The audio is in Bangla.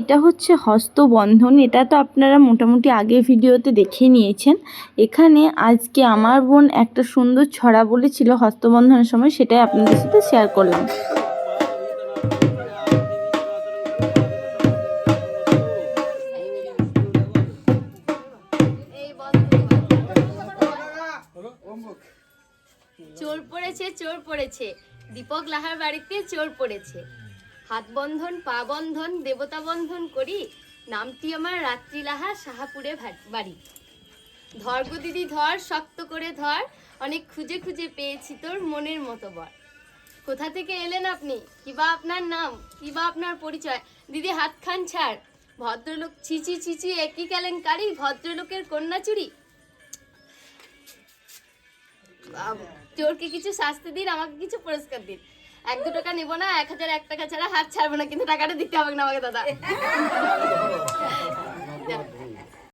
এটা হচ্ছে হস্তবন্ধন, এটা তো আপনারা মোটামুটি আগের ভিডিওতে দেখে নিয়েছেন। এখানে আজকে আমার বোন একটা সুন্দর ছড়া বলেছিল হস্তবন্ধনের সময়, সেটাই আপনাদের সাথে শেয়ার করলাম। চোর পড়েছে চোর পড়েছে। দীপক লাহার বাড়িতে চোর পড়েছে। হাত বন্ধন পা বন্ধন দেবতা বন্ধন করি। নামটি আমার রাত্রি লাহা সাহাপুরে বাড়ি। ধর গো দিদি ধর, শক্ত করে ধর, অনেক খুঁজে খুঁজে পেয়েছি তোর মনের মতো বর। কোথা থেকে এলেন আপনি? কিবা আপনার নাম? কিবা আপনার পরিচয়? দিদি হাত খান ছাড়। ভদ্রলোক ছিচি ছিচি একই কেলেঙ্কারি, ভদ্রলোকের কন্যা চুরি। চোরকে কিছু শাস্তি দিন, আমাকে কিছু পুরস্কার দিন। এক দু টাকা নিবো না, এক হাজার, এক টাকা ছাড়া হাত ছাড়বো না, কিন্তু টাকাটা দিতে হবে না আমাকে, দাদা।